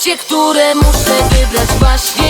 Życie, które muszę wybrać właśnie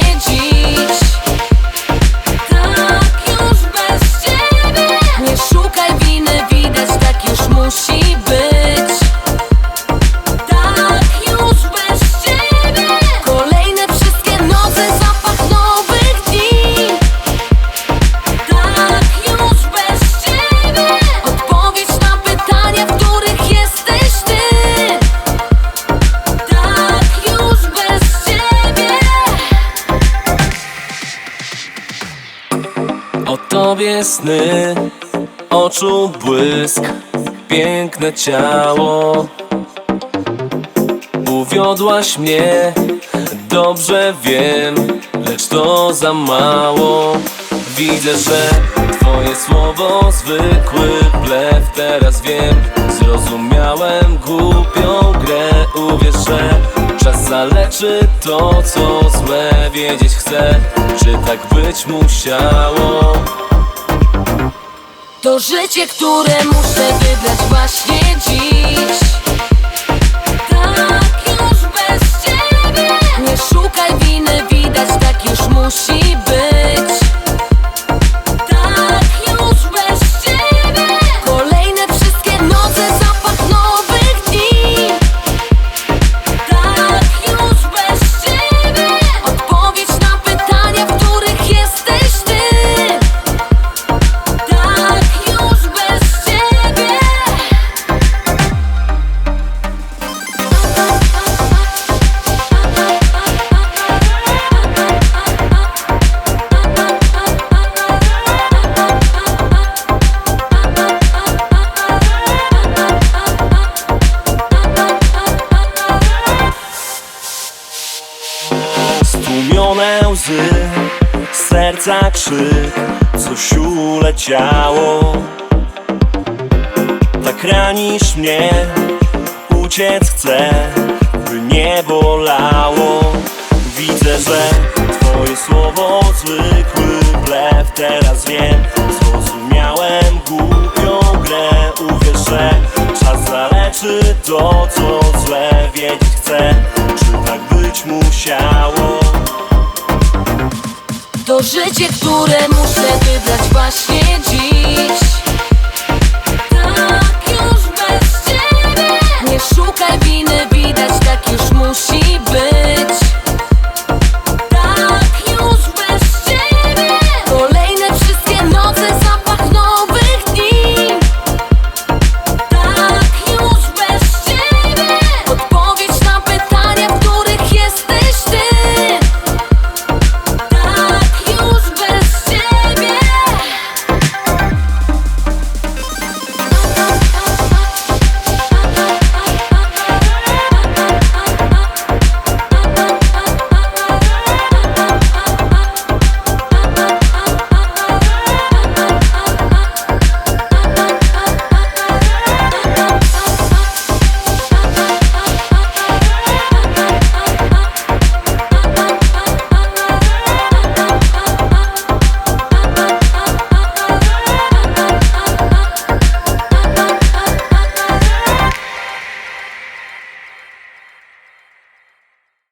O tobie sny, oczu błysk, piękne ciało. Uwiodłaś mnie, dobrze wiem, lecz to za mało. Widzę, że twoje słowo zwykły blef Teraz wiem, zrozumiałem głupią grę. Uwierz, że czas zaleczy to, co złe Wiedzieć chcę, czy tak być musiało To życie, które muszę wybrać właśnie dziś serca krzyk, coś uleciało. Tak ranisz mnie, uciec chcę, by nie bolało. Widzę, że twoje słowo zwykły blef Teraz wiem, zrozumiałem głupią grę Uwierz, że czas zaleczy to, co złe Wiedzieć chcę, czy tak być musiało To życie, które muszę wybrać właśnie dziś